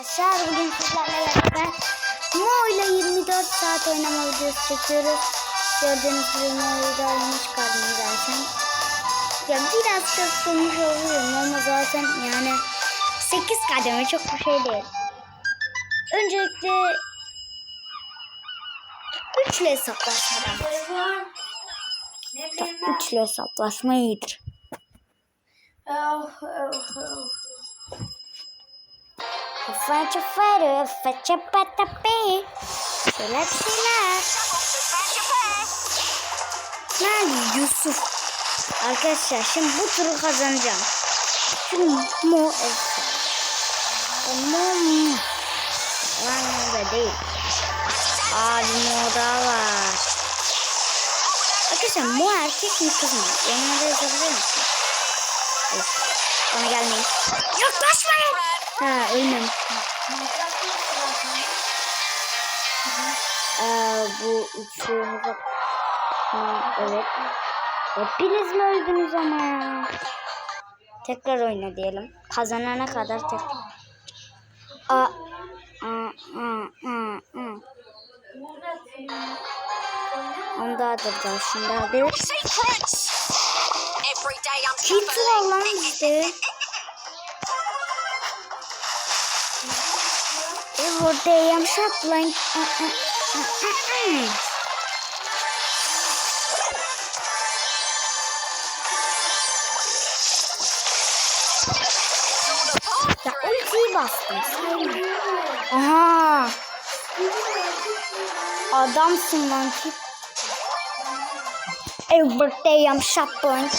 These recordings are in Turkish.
Arkadaşlar bugün sizlerle beraber Mo ile 24 saat oynama videosu çekiyoruz. Gördüğünüz gibi Mo'yu da yeni çıkardım zaten. Ya biraz kıskılmış oluyorum ama zaten yani 8 kademe çok bir şey değil. Öncelikle üçlü hesaplaşmadan. Üçlü hesaplaşma iyidir. Faccia fare, faccia patapi. Şeyler bir şeyler. Nerede Yusuf? Arkadaşlar şimdi bu turu kazanacağım. Şimdi evet. Tamam. Lan orada değil. Abi moda var. Arkadaşlar mo erkek mi kız mı? Yanına da yazabilir misin? Bana gelmeyin. Yaklaşmayın. Ha ölmem. Ee, bu. Ha, evet. Hepiniz mi öldünüz ama ya? Tekrar oyna diyelim. Kazanana kadar tek. Aa, aa, aa, aa, aa. Ondadır da şundadır. Secrets! Every day I'm Kit var traveling. lan bizde. Every day I'm shopping. Ya ultiyi bastım. Aha. Adamsın lan ki. Every day I'm shopping.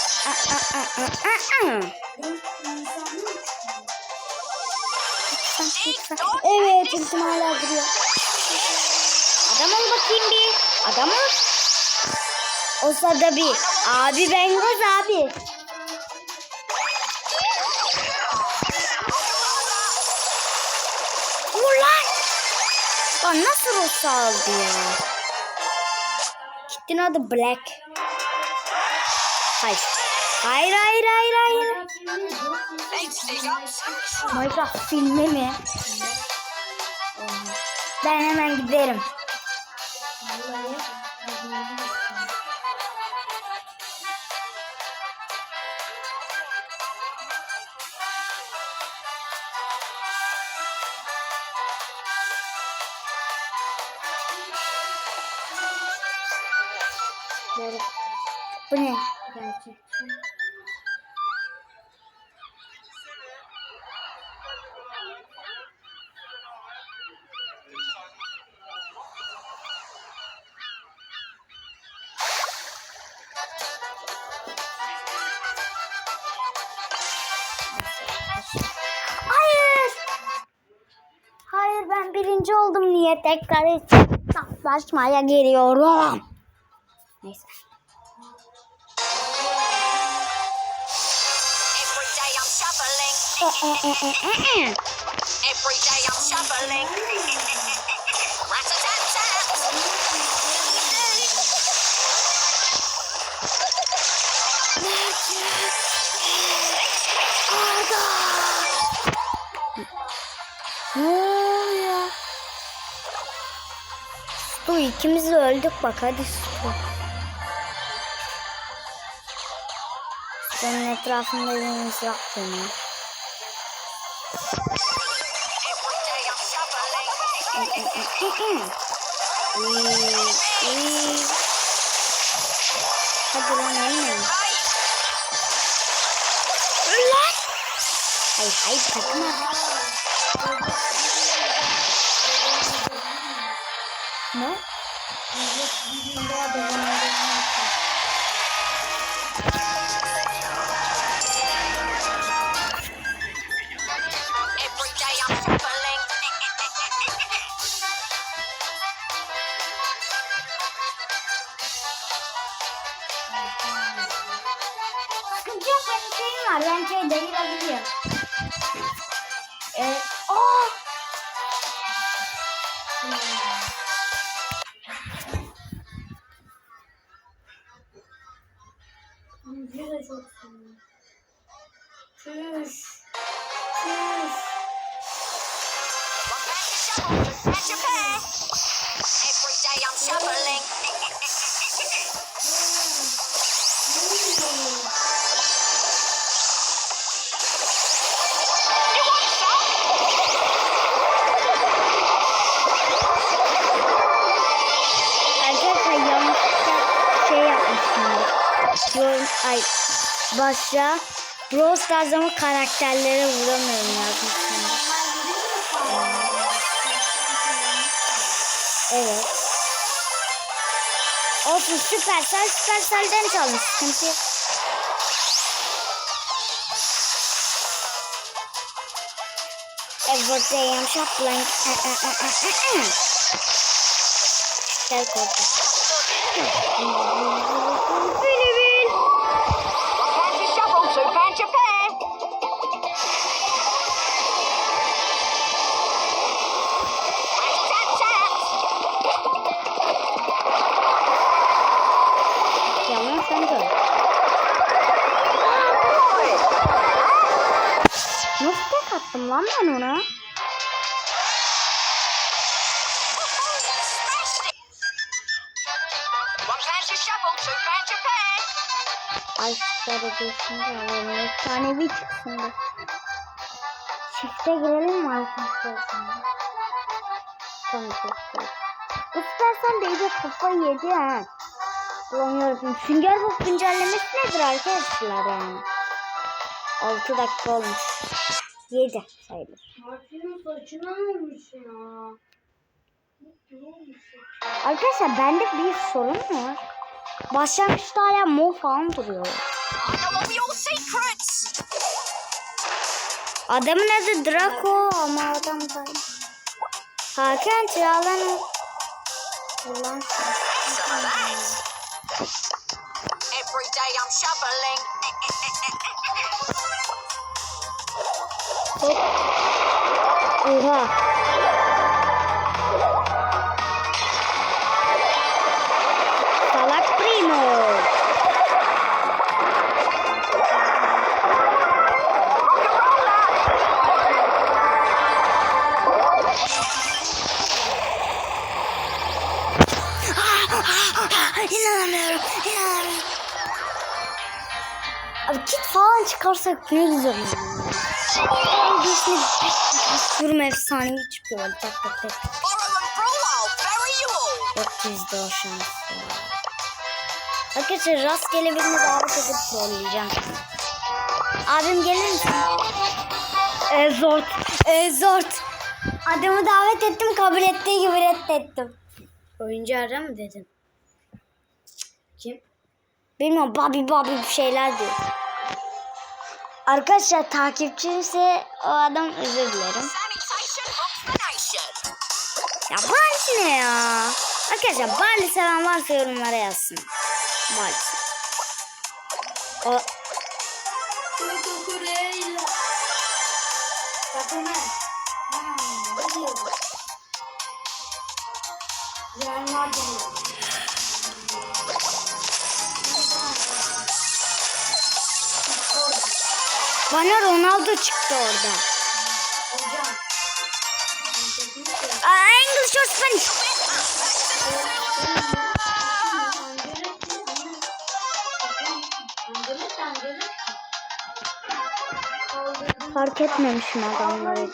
Evet, ultim hala duruyor. Adam ol bakayım bir. Adam ol. O sırada bir. Abi ben göz abi. Vur lan. Lan nasıl o saldı ya? Kitin adı Black. Hayır. Hayır hayır hayır hayır. Minecraft filmi mi? Ben hemen giderim. Oldum niye tekrar hesaplaşmaya geliyorum. Neyse. E, e, e, e, e, öldük bak hadi Stu. Stu'nun etrafında bir mızrak dönüyor. Hadi lan ölmeyin. Ulan! Hayır hayır takım Sıkıntı yok benim şeyim başla. Brawl Stars ama karakterlere vuramıyorum yazmışım. Evet. Olsun Süpersel Süpersel'den çalmış. Sıkıntı yok. Everyday I'm shopping. Gel korkma. Lan ben ona? Ay süper ediyorsun alalım. Efsanevi çıksın da. Çifte girelim mi arkadaşlar şimdi? Çifte. İstersen iyice kafayı yedi ha. Yarabbim. Sünger Bob güncellemesi nedir arkadaşlar yani? 6 dakika olmuş. 7 sayılır. Martin'in saçına ne olmuş ya? Arkadaşlar bende bir sorun var. Başlangıçta hala mor falan duruyor. Adamın adı Draco ama adam da... Hakan Çağlan... Ulan. Every day I'm shoveling. Hop. Oha. Salak Primo. İnanamıyorum, inanamıyorum. Abi kit falan çıkarsak ne güzel olur. Kurum efsanevi çıkıyor. böyle Tak tak tak. Yok bizde o şans. Arkadaşlar rastgele birini davet edip trolleyeceğim. Abim gelir misin? Ezort. Ezort. Adamı davet ettim kabul ettiği gibi reddettim. Oyuncu ara mı dedim. Kim? Bilmiyorum Bobby Bobby bir şeyler diyor. Arkadaşlar takipçimse o adam özür dilerim. Ya Barley ne ya? Arkadaşlar Barley seven varsa yorumlara yazsın. Barley. O bana Ronaldo çıktı orada. Aa, English or Spanish? Fark etmemişim adamları.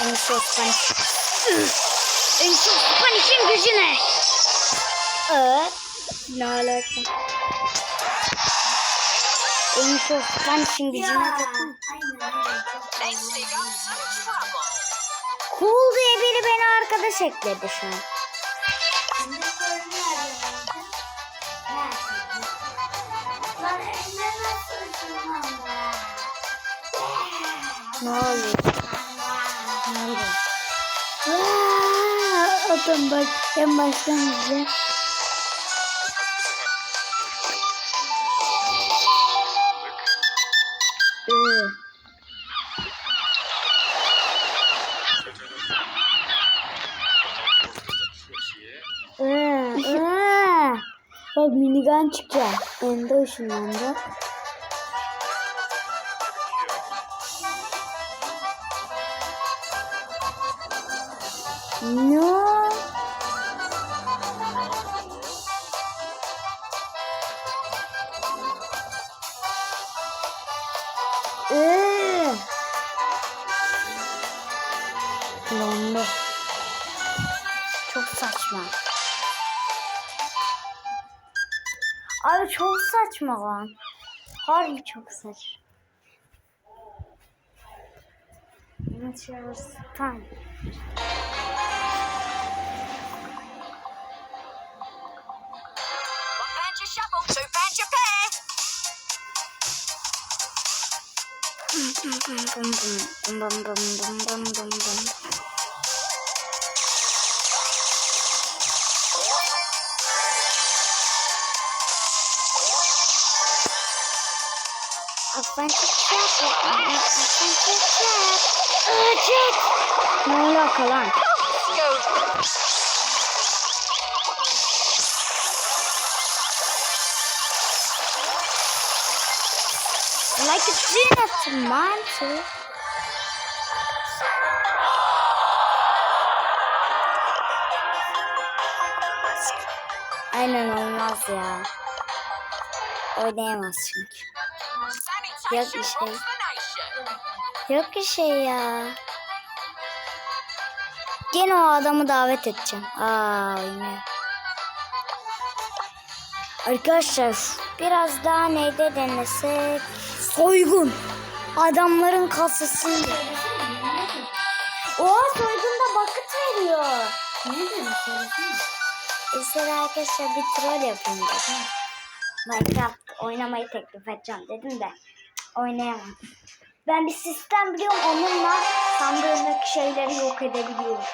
English or Spanish? Üf! English or Spanish'in gücü ne? Evet. Ne alaka? Dig up some trouble. Cool diye biri beni arkadaş ekledi şu an. Ne oluyor? Ne oluyor? Adam bak en baştan izle. Ee. Ee, ee. Bak minigun çıkacak. Ende ışınlandı. No. Ee. Klonlu. Çok saçma. Abi çok saçma lan. Harbi çok saçma. Natural time. Bum bum bum bum bum bum bum. Offensive trap. Offensive trap. Acık. Ne alaka lan? Like a tree mantle. Aynen olmaz ya. Oynayamaz çünkü. Yok the nation. Yok bir şey ya. Gene o adamı davet edeceğim. Aa oynuyor. Arkadaşlar biraz daha neyde denesek? Soygun. Adamların kasası. O soygunda bakıt veriyor. Ne söylesene. Mesela arkadaşlar bir troll yapayım dedim. Minecraft oynamayı teklif edeceğim dedim de oynayamam. Ben bir sistem biliyorum onunla sandığımdaki şeyleri yok edebiliyorum.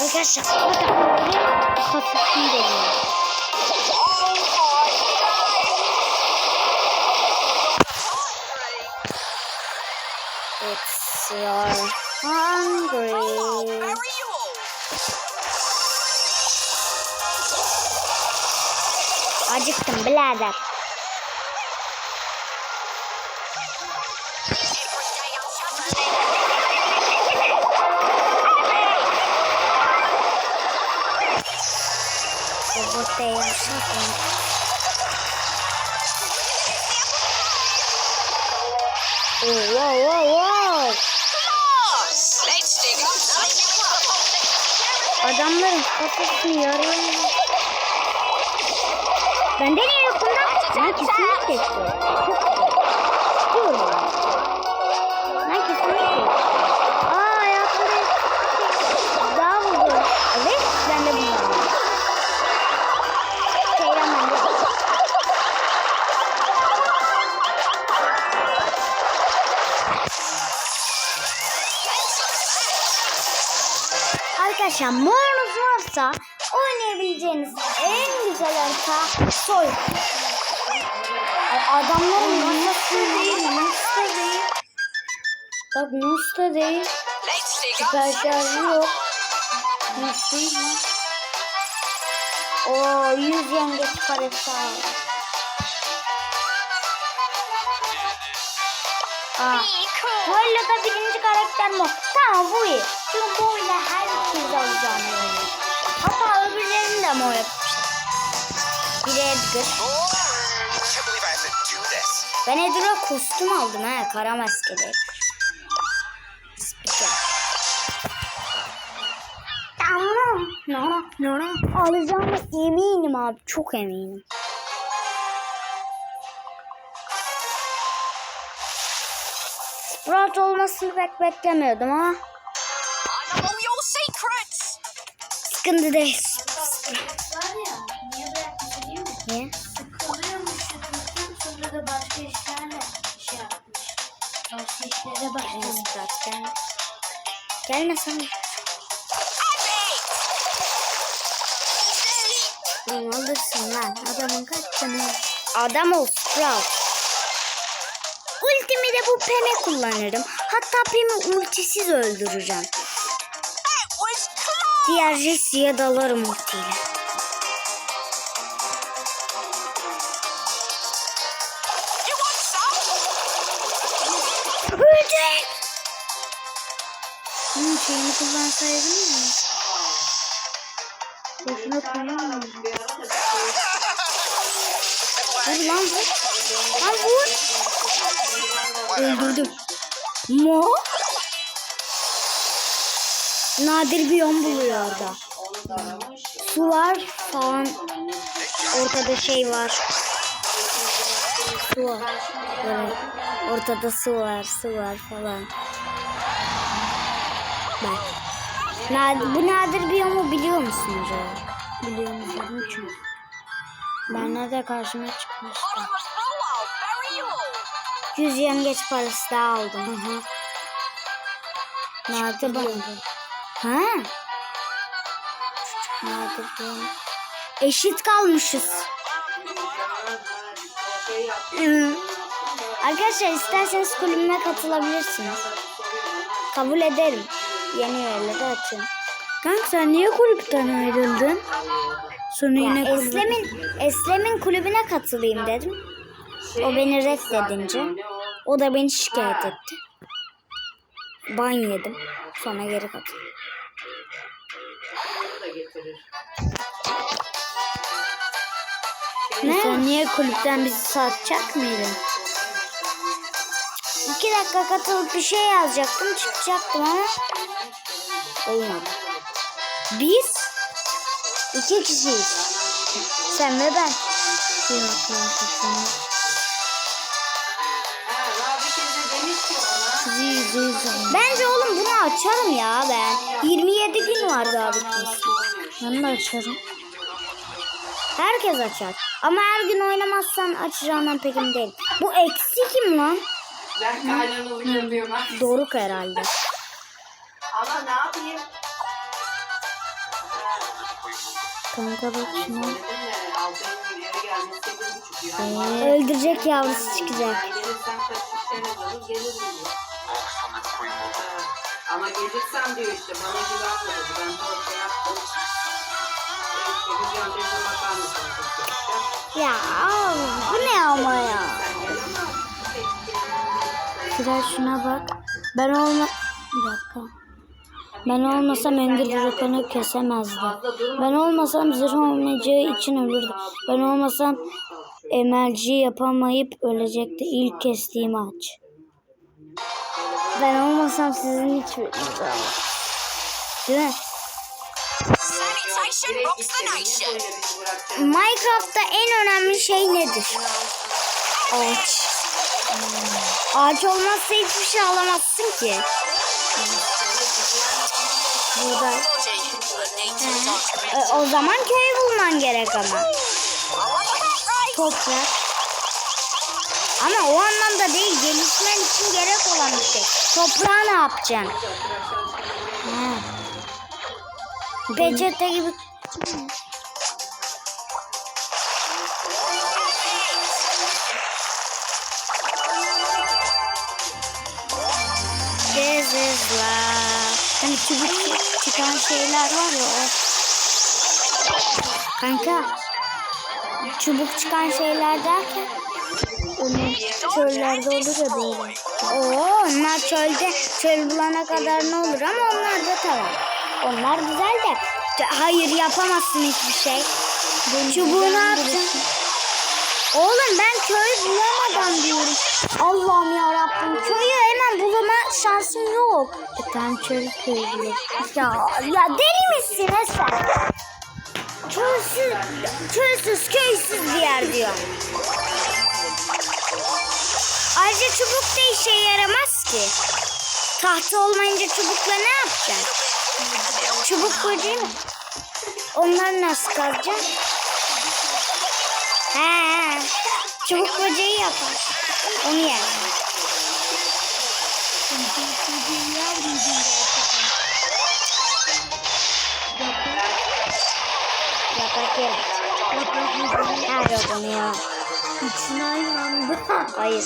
Arkadaşlar bakın hafifini deniyor. It's your hungry. Acıktım birader. Değil. Şaka. Oh, wow, wow, wow. Adamların kafasını yarıyor. Bende niye yok bundan? Ben kesinlikle. Çok varsa oynayabileceğiniz en güzel harita soy. Adamların nasıl değil, nasıl değil. Bak nasıl değil. Let's dig up Süper some şarjı yok. Nasıl? Oo 100 yengeç parası aldı. Aa, bu da birinci karakter mi? Tamam bu iyi. Çünkü bu ile herkes alacağını oynuyor. Mor yapmışlar. Biri Edgar. Ben Edgar'a kostüm aldım ha. Kara maskeli. Spiker. Tamam. No, no, no. Alacağımı eminim abi. Çok eminim. Sprout olmasını pek beklemiyordum ama sıkıntı değil. Var ya niye bırakmış biliyor musun? Niye? Sıkılıyormuş YouTube'dan sonra da başka işlerle şey yapmış. Başka işlere başlamış. Sprout gel. Gelme sen. Lan alırsın lan. Adamın kaç var? Adam ol Sprout. Ultimi de bu Pem'e kullanırım. Hatta Pem'i ultisiz öldüreceğim. Diğer Jesse'ye dalarım ultiyle. Ölecek. Bunun şeyini kullansaydım mı? Boşuna kullanmadım. Vur lan vur. Lan vur. Öldürdüm. Mo? Nadir bir yön buluyor orada. Su var falan. Ortada şey var. Su var. Böyle ortada su var, su var falan. Bak. Nad- bu nadir biyomu biliyor musun acaba? Biliyor musun? Çünkü. Ben nerede karşıma çıkmıştı. Bottomless blow, I'll bury you all. 100 yengeç parası daha aldım. Hı hı. Nadir biyomu. Ha? Biyomu. Eşit kalmışız. Arkadaşlar isterseniz kulübüme katılabilirsiniz. Kabul ederim. Yeni üyeleri açın. Kanka sen niye kulüpten ayrıldın? Sonra yine Eslem'in Eslem'in kulübüne katılayım dedim. O beni reddedince o da beni şikayet etti. Ban yedim. Sonra geri katıldım. Ne? Sen niye kulüpten bizi satacak mıydın? İki dakika katılıp bir şey yazacaktım çıkacaktım ama olmadı. Biz iki kişiyiz. Sen ve ben. Bence oğlum bunu açarım ya ben. 27 gün var daha bitmesi. Ben de açarım. Herkes açar. Ama her gün oynamazsan açacağından pek emin değilim. Bu eksi kim lan? Ben kaynana uyuyamıyorum. Doruk herhalde. Ama ne yapayım? Kanka bak şuna. Ya. Öldürecek yavrusu çıkacak. Ama gelirsem diyor işte bana güvenmedi. Ben de ortaya yaptım. İşte gönderdim bakar mısın? Ya oğlum, bu ne ama ya? Sıra şuna bak. Ben olma... Bir dakika. Ben olmasam Engin Durukan'ı kesemezdi. Ben olmasam zırh olmayacağı için ölürdü. Ben olmasam emelci yapamayıp ölecekti ilk kestiğim ağaç. Ben olmasam sizin hiçbiriniz olmaz. Değil mi? Minecraft'ta en önemli şey nedir? Ağaç. Ağaç olmazsa hiçbir şey alamazsın ki. Burada. E, o zaman köy bulman gerek ama. Toprak. Ama o anlamda değil. Gelişmen için gerek olan bir şey. Toprağı ne yapacaksın? Ha. Peçete gibi. Hani çubuk çıkan şeyler var ya o. Kanka. Çubuk çıkan şeyler derken. Çöllerde olur ya böyle. Oo, onlar çölde çöl bulana kadar ne olur ama onlar da tamam. Onlar güzel de. Hayır yapamazsın hiçbir şey. Çubuğu ne yaptın? Oğlum ben köy bulamadan diyorum. Allah'ım ya Rabbim köyü hemen bulama şansım yok. E tamam çöl köyü bulur. Ya, ya deli misin sen? Çölsüz, çölsüz köysüz bir yer diyor. Ayrıca çubuk da işe yaramaz ki. Tahta olmayınca çubukla ne yapacaksın? Çubuk mi? Onları nasıl kazacaksın? He, çubuk böceği yapar. Onu yer. Yaprak yer. Ha yok onu ya. İçine aynı Hayır.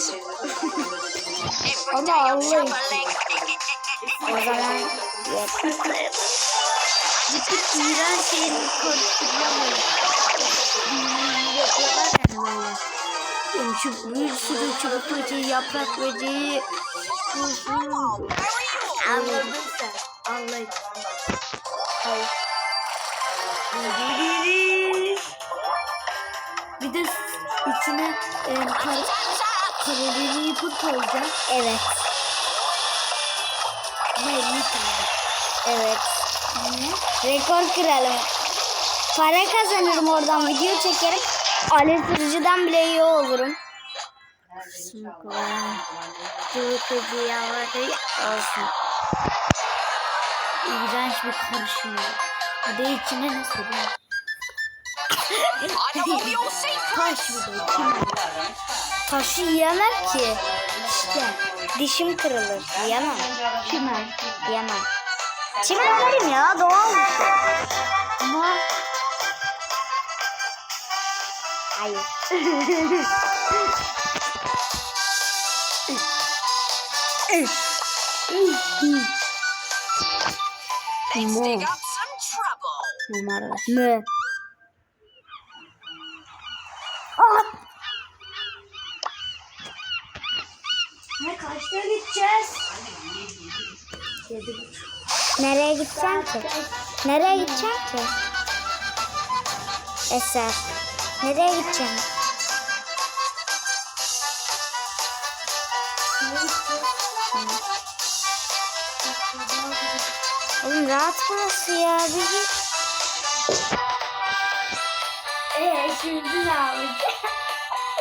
Ama Allah için. O zaman yap. İğrenç şeyini karıştırılamıyor. Hmm, Yapıyorlar yani böyle. Yani şu bir sürü çubuk böceği, yaprak böceği. Anladın sen. Anladın. Hayır. Bir de içine e, kar, karolini yapıp koyacağım. Evet. Melih Evet. Rekor kıralım. Para kazanırım oradan video çekerim. Alev bile iyi olurum. Cıvıtıcı yavru olsun. İğrenç bir karışım. Bir de içine ne your secrets. Taş bir de kim? Taşı yiyemem ki. İşte dişim kırılır. Yiyemem. Çimen. Yiyemem. Çimen yerim ya doğal bir şey. Ama Hayır. Mo. Numara. Mı? Nereye gideceksin ki? Nereye gideceksin ki? Eser. Nereye gideceksin? Oğlum rahat burası ya. Bir git. Eee şimdi ne yapacağız?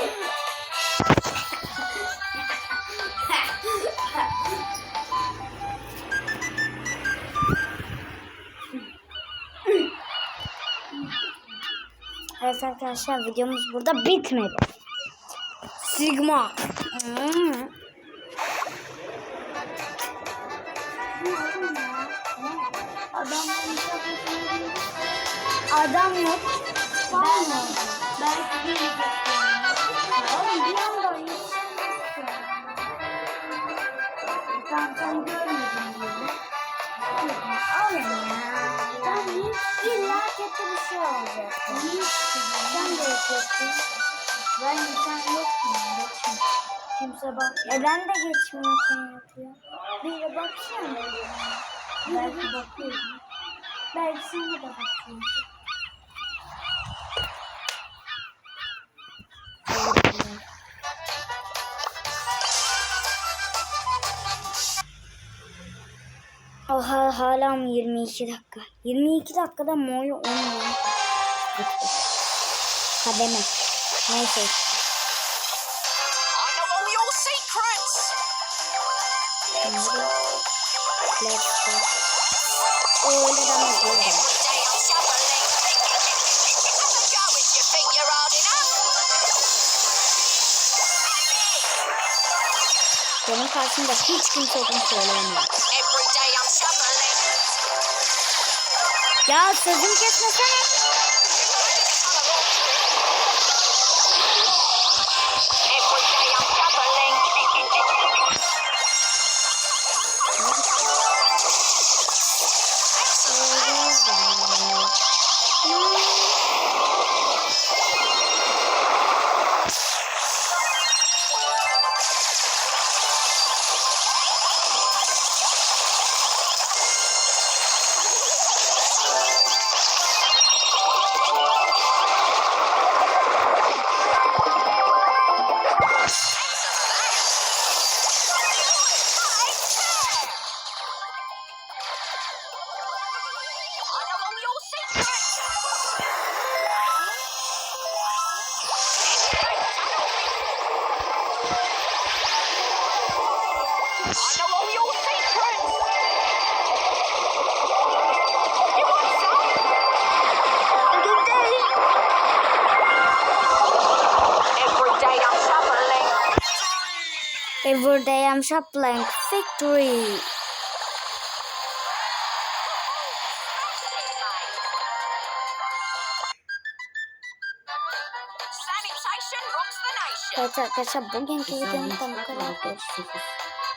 Evet arkadaşlar videomuz burada bitmedi. Sigma. Hmm. Adam yok. Var mı? Belki bir Oğlum bir anda Oğlum ya. Ben illa kötü bir şey de yapıyorsun. Ben sen yoksun. Bakın. Kimse bak. E ben de geçmiyorken. Bir baksana. Belki bakıyorum. Belki sana da bakıyorum. Oha hala mı 22 dakika? 22 dakikada Mo'yu 10 milyon Bitti. Kademe. Neyse. Let's go. Öyle demez öyle demez. Every day I'm shuffling. Have a go if you think you're old enough. Benim karşımda hiç kimse bunu söyleyemiyor. Ya sözüm kesmesene. Rocks the nation. Evet arkadaşlar bugünkü videomuzdan bu kadar.